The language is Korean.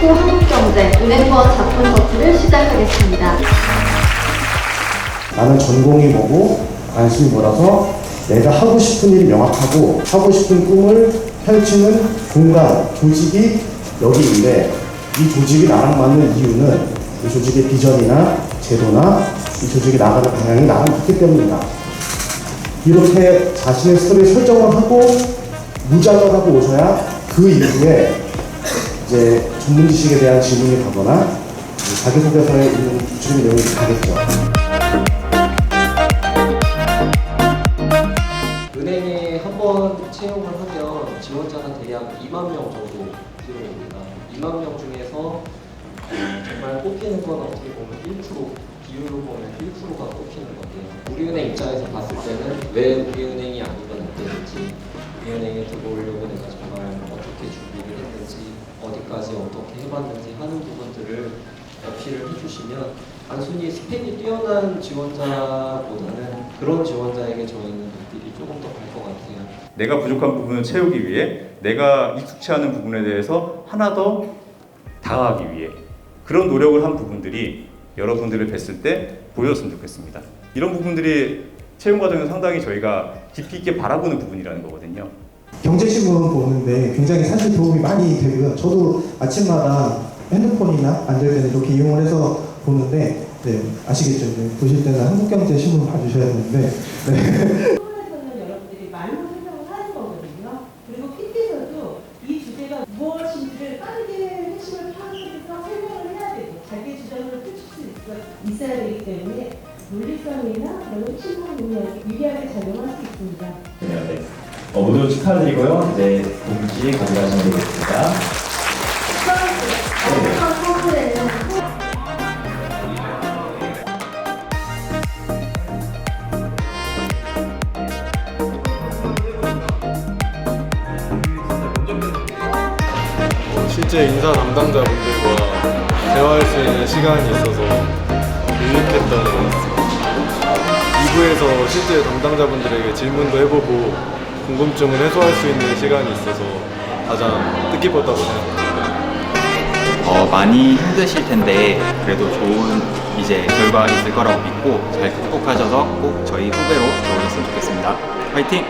슈퍼 한국 경제 은행권 작품 커트를 시작하겠습니다. 나는 전공이 뭐고 관심이 뭐라서 내가 하고 싶은 일이 명확하고 하고 싶은 꿈을 펼치는 공간, 조직이 여기 있는데 이 조직이 나랑 맞는 이유는 이 조직의 비전이나 제도나 이 조직이 나가는 방향이 나랑 맞기 때문이다. 이렇게 자신의 스토리 설정을 하고 무장을 하고 오셔야 그 이후에 이제 전문 지식에 대한 질문이 가거나 자기소개서에 있는 구체적인 내용이 가겠죠. 은행에 한 번 채용을 하면 지원자가 대략 2만 명 정도 필요합니다. 2만 명 중에서 정말 뽑히는 건 어떻게 보면 1% 비율로 보면 1%가 뽑히는 건데요. 우리은행 입장에서 봤을 때는 왜 우리은행이 아니면 안 되는지, 우리은행에 들어오려고 내가 정말 어떻게 준비를 했는지, 어디까지 어떻게 해봤는지 하는 부분들을 어필을 해주시면 단순히 스펙이 뛰어난 지원자보다는 그런 지원자에게 저희는 눈길이 조금 더 갈 것 같아요. 내가 부족한 부분을 채우기 위해 내가 익숙치 않은 부분에 대해서 하나 더 다가가기 위해 그런 노력을 한 부분들이 여러분들을 뵀을 때 보였으면 좋겠습니다. 이런 부분들이 채용 과정에서 상당히 저희가 깊이 있게 바라보는 부분이라는 거거든요. 경제신문 보는데 굉장히 사실 도움이 많이 되고요. 저도 아침마다 핸드폰이나 안될 때는 이렇게 이용을 해서 보는데 네, 아시겠죠? 이제 보실 때는 한국경제신문 봐주셔야 되는데 네. 여러분들이 말로 설명을 하는 거거든요. 그리고 PT에서도 이 주제가 무엇인지를 빠르게 핵심을 파악해서 설명을 해야 되고 자기 주장을 펼칠 수 있어- 있어야 되기 때문에 논리성이나 그런 핵심 능력이 유리하게 작용할 수 있습니다. 네. 어, 모두 축하드리고요. 이제 공지 가져가시면 되겠습니다. 실제 인사 담당자분들과 대화할 수 있는 시간이 있어서 유익했던 것 같습니다. 2부에서 실제 담당자분들에게 질문도 해보고 궁금증을 해소할 수 있는 시간이 있어서 가장 뜻깊었다고 생각합니다. 어, 많이 힘드실 텐데 그래도 좋은 이제 결과 있을 거라고 믿고 잘 극복하셔서 꼭 저희 후배로 들어오셨으면 좋겠습니다. 화이팅!